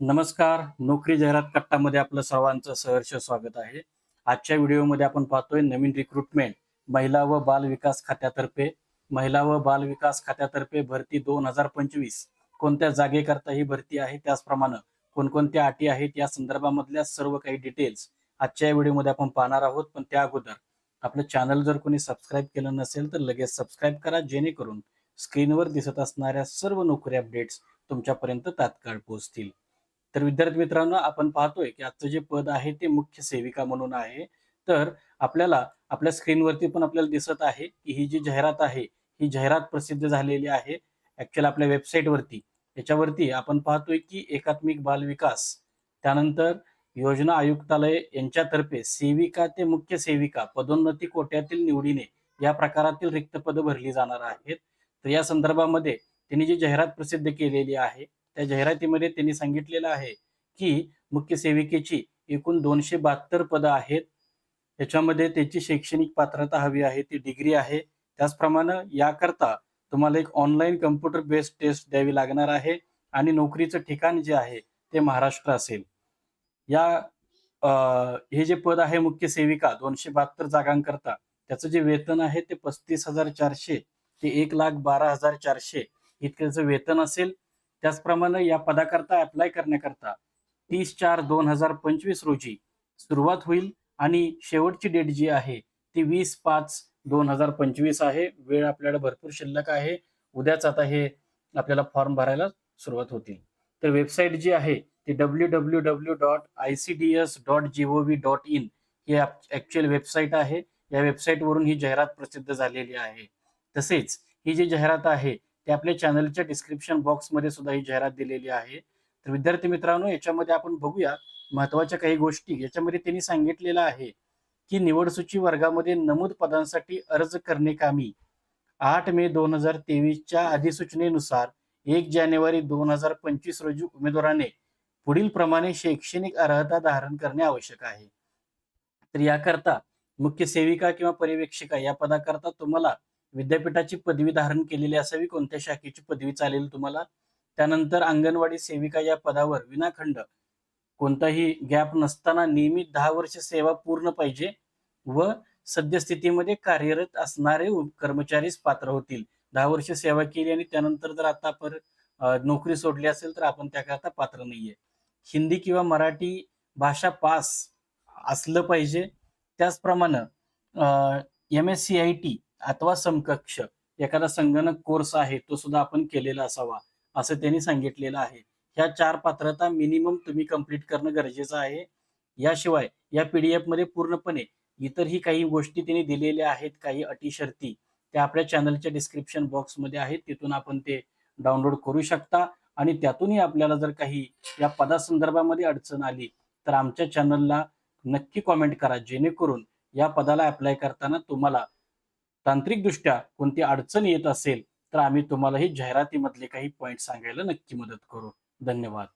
नमस्कार. नोकरी जाहिरात कट्टामध्ये आपलं सर्वांचं सहर्ष स्वागत आहे. आजच्या व्हिडिओमध्ये आपण पाहतोय नवीन रिक्रुटमेंट महिला व बाल विकास खात्यातर्फे. महिला व बाल विकास खात्यातर्फे भरती दोन हजार पंचवीस. कोणत्या जागेकरता ही भरती आहे त्याचप्रमाणे कोणकोणत्या अटी आहेत या संदर्भामधल्या सर्व काही डिटेल्स आजच्या व्हिडिओमध्ये आपण पाहणार आहोत. पण त्या अगोदर आपलं चॅनल जर कोणी सबस्क्राईब केलं नसेल तर लगेच सबस्क्राईब करा जेणेकरून स्क्रीनवर दिसत असणाऱ्या सर्व नोकरी अपडेट्स तुमच्यापर्यंत तात्काळ पोहोचतील. तर विद्यार्थी मित्रांनो आपण पाहतोय की आजचं जे पद आहे ते मुख्य सेविका म्हणून आहे. तर आपल्याला आपल्या स्क्रीनवरती पण आपल्याला दिसत आहे की ही जी जाहिरात आहे ही जाहिरात प्रसिद्ध झालेली आहे ऍक्च्युअल आपल्या वेबसाईटवरती याच्यावरती आपण पाहतोय की एकात्मिक बाल विकास त्यानंतर योजना आयुक्तालय यांच्यातर्फे सेविका ते मुख्य सेविका पदोन्नती कोट्यातील निवडीने या प्रकारातील रिक्त पद भरली जाणार आहेत. तर या संदर्भामध्ये त्यांनी जी जाहिरात प्रसिद्ध केलेली आहे त्या जाहिरातीमध्ये त्यांनी सांगितलेलं आहे की मुख्य सेविकेची एकूण दोनशे बहात्तर पदं आहेत. त्याच्यामध्ये त्याची शैक्षणिक पात्रता हवी आहे ती डिग्री आहे. त्याचप्रमाणे याकरता तुम्हाला एक ऑनलाईन कम्प्युटर बेस्ड टेस्ट द्यावी लागणार आहे आणि नोकरीचं ठिकाण जे आहे ते महाराष्ट्र असेल. या हे जे पद आहे मुख्य सेविका दोनशे बहात्तर जागांकरता त्याचं जे वेतन आहे ते पस्तीस हजार चारशे ते एक लाख बारा हजार चारशे इतक्याचं वेतन असेल. त्याचप्रमाणे या पदाकरता अप्लाय करण्याकरता तीस चार दोन हजार पंचवीस रोजी सुरुवात होईल आणि शेवटची डेट जी आहे ती वीस पाच दोन हजार पंचवीस आहे. वेळ आपल्याला भरपूर शिल्लक आहे. उद्याच आता हे आपल्याला फॉर्म भरायला सुरुवात होतील. तर वेबसाईट जी आहे ती W W W dot I C D S dot G O V dot in he actual website आहे. या वेबसाईटवरून ही जाहिरात प्रसिद्ध झालेली आहे. तसेच ही जी जाहिरात आहे ते आपल्या चॅनलच्या डिस्क्रिप्शन बॉक्समध्ये सुद्धा ही जाहिरात दिलेली आहे. तर विद्यार्थी मित्रांनो याच्यामध्ये आपण बघूया महत्त्वाच्या काही गोष्टी. याच्यामध्ये त्यांनी सांगितलेलं आहे की निवडसूची वर्गामध्ये नमूद पदांसाठी अर्ज करणे कामी. आठ मे दोन हजार तेवीसच्या अधिसूचनेनुसार एक जानेवारी दोन हजार पंचवीस रोजी उमेदवाराने पुढील प्रमाणे शैक्षणिक अर्हता धारण करणे आवश्यक आहे. तर याकरता मुख्य सेविका किंवा पर्यवेक्षिका या पदाकरता तुम्हाला विद्यापीठाची पदवी धारण केलेली असावी कोणत्या शाखेची पदवी चालेल तुम्हाला? त्यानंतर अंगणवाडी सेविका या पदावर विनाखंड. कोणताही गॅप नसताना नियमित दहा वर्ष सेवा पूर्ण पाहिजे व सद्यस्थितीमध्ये कार्यरत असणारे कर्मचारीच पात्र होतील. दहा वर्ष सेवा केली आणि त्यानंतर जर आता पर नोकरी सोडली असेल तर आपण त्याकरता पात्र नाहीये. हिंदी किंवा मराठी भाषा पास असलं पाहिजे. त्याचप्रमाणे M S C I T अथवा समकक्ष. एखादा संगणक कोर्स आहे तो सुद्धा आपण केलेला असावा असं त्यांनी सांगितलेलं आहे. ह्या चार पात्रता मिनिमम तुम्ही कंप्लीट करणं गरजेचं आहे. याशिवाय या पीडीएफमध्ये पूर्णपणे इतरही काही गोष्टी त्यांनी दिलेल्या आहेत काही अटी शर्ती त्या आपल्या चॅनलच्या डिस्क्रिप्शन बॉक्समध्ये आहेत. तिथून आपण ते डाउनलोड करू शकता. आणि त्यातूनही आपल्याला जर काही या पदासंदर्भामध्ये अडचण आली तर आमच्या चॅनलला नक्की कॉमेंट करा. जेणेकरून या पदाला अप्लाय करताना तुम्हाला तांत्रिकदृष्ट्या कोणती अडचण येत असेल तर आम्ही तुम्हाला ही जाहिरातीमधले काही पॉईंट सांगायला नक्की मदत करू. धन्यवाद.